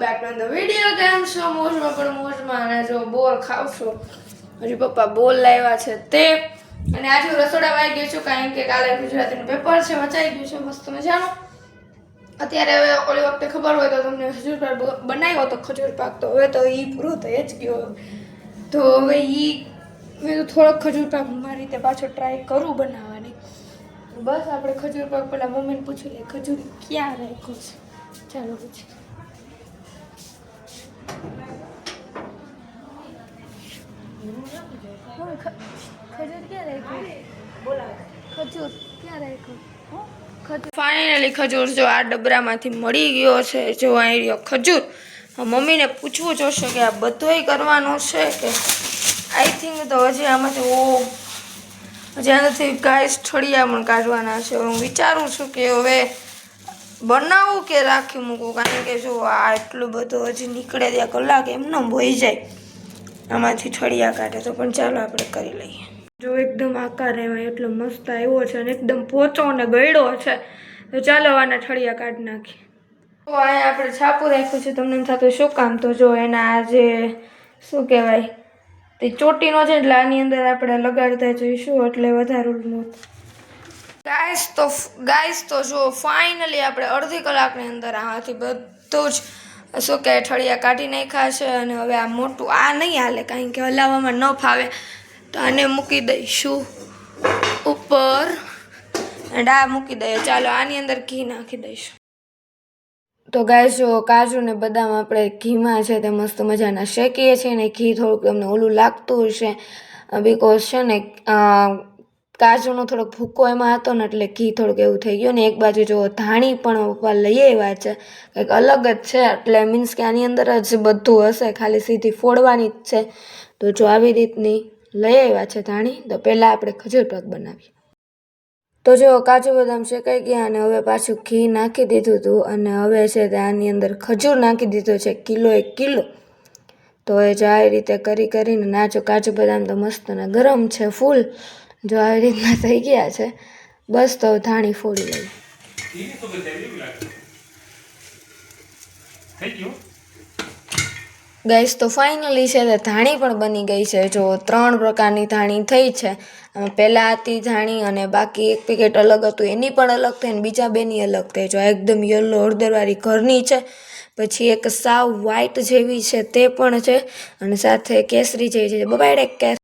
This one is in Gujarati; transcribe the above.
બેક ટુ ધ વીડિયો કેમ છો મોજમાં પણ મોજમાં અને જો બોર ખાવશો હજી પપ્પા બોલ લાવ્યા છે તે. અને આજે રસોડા વાઈ ગયો છું કારણ કે કાલે ગુજરાતીનું પેપર છે વચાઈ ગયું છે, મસ્ત મજાનું. અત્યારે હવે ઓલી વખતે ખબર હોય તો તમને ખજૂર પાક બનાવ્યો તો ખજૂર પાક તો. હવે તો એ પૂરો થઈ જ ગયો. તો હવે એ મેં તો થોડોક ખજૂર પાક મારી રીતે પાછો ટ્રાય કરું બનાવવાની. બસ, આપણે ખજૂર પાક પેલા મમ્મીને પૂછી લઈએ, ખજૂર ક્યાં રાખ્યું છે? ચાલો પૂછી ખજૂર ક્યાં રાખ્યો ખજૂર ક્યાં રાખ્યું ફાઇનલી ખજૂર જો આ ડબરામાંથી મળી ગયો છે. જો આ રહ્યો ખજૂર. મમ્મીને પૂછવું જોશે કે આ બધોય કરવાનું છે કે? આઈ થિંક તો હજી આમાંથી ઓ હજી આનાથી ગાય સ્થળિયા પણ કાઢવાના છે. હું વિચારું છું કે હવે બનાવું કે રાખી મૂકું? કારણ કે જો આ એટલું બધું હજી નીકળે ત્યાં કલાક એમને ભોઈ જાય. આમાંથી છળિયા કાઢે તો પણ ચાલો આપણે કરી લઈએ. જો એકદમ આકાર એમાં એટલો મસ્ત આવ્યો છે અને એકદમ પોચો અને ગળ્યો છે, તો ચાલો આના ઠળિયા કાઢી નાખીએ. તો અહીંયા આપણે છાપું રાખ્યું છે, તમને થતું શું કામ? તો જો એના આજે શું કહેવાય, તે ચોટીનો છે એટલે આની અંદર આપણે લગાડતા જઈશું એટલે વધારે ગાઈસ તો ગાઈસ તો જો ફાઇનલી આપણે અડધી કલાકની અંદર આમાંથી બધું જ શું કે ઠળિયા કાઢી નાખ્યા છે અને હવે આ મોટું આ નહીં હાલે, કારણ કે હલાવવામાં ન ફાવે. તો આને મૂકી દઈશું ઉપર. એન્ડ આ મૂકી દઈએ. ચાલો, આની અંદર ઘી નાખી દઈશું. તો ગાય કાજુ ને બદામ આપણે ઘીમાં છે તે મસ્ત મજાના શેકીએ છીએ ને ઘી થોડુંક તમને ઓલું લાગતું હશે. બિકોઝ છે ને કાજુનો થોડોક ભૂકો એમાં હતો ને એટલે ઘી થોડુંક એવું થઈ ગયું ને એક બાજુ જો ધાણી પણ પપ્પા લઈ આવ્યા છે. કંઈક અલગ જ છે એટલે મીન્સ કે આની અંદર જ બધું હશે, ખાલી સીધી ફોડવાની જ છે. તો જો આવી રીતની લઈ આવ્યા છે ધાણી, તો પહેલાં આપણે ખજૂર પાક બનાવીએ. તો જો કાજુ બદામ શેકાઈ ગયા અને હવે પાછું ઘી નાખી દીધું હતું અને હવે છે તે આની અંદર ખજૂર નાખી દીધો છે, કિલો એક કિલો. તો એ જો આવી રીતે કરી કરીને નાચો કાજુ બદામ તો મસ્ત અને ગરમ છે, ફૂલ. જો આવી રીતના થઈ ગયા છે બસ તો ધાણી ફોડી લઈ થઈ તો ફાઇનલી છે તે ધાણી પણ બની ગઈ છે. જો ત્રણ પ્રકારની ધાણી થઈ છે. પહેલાં હતી ધાણી અને બાકી એક પેકેટ અલગ હતું. એની પણ અલગ થઈ અને બીજા બેની અલગ થઈ. જો આ એકદમ યલો હળદરવાળી ઘરની છે. પછી એક સાવ વ્હાઈટ જેવી છે તે પણ છે. અને સાથે કેસરી જેવી છે. બબાડે કેસ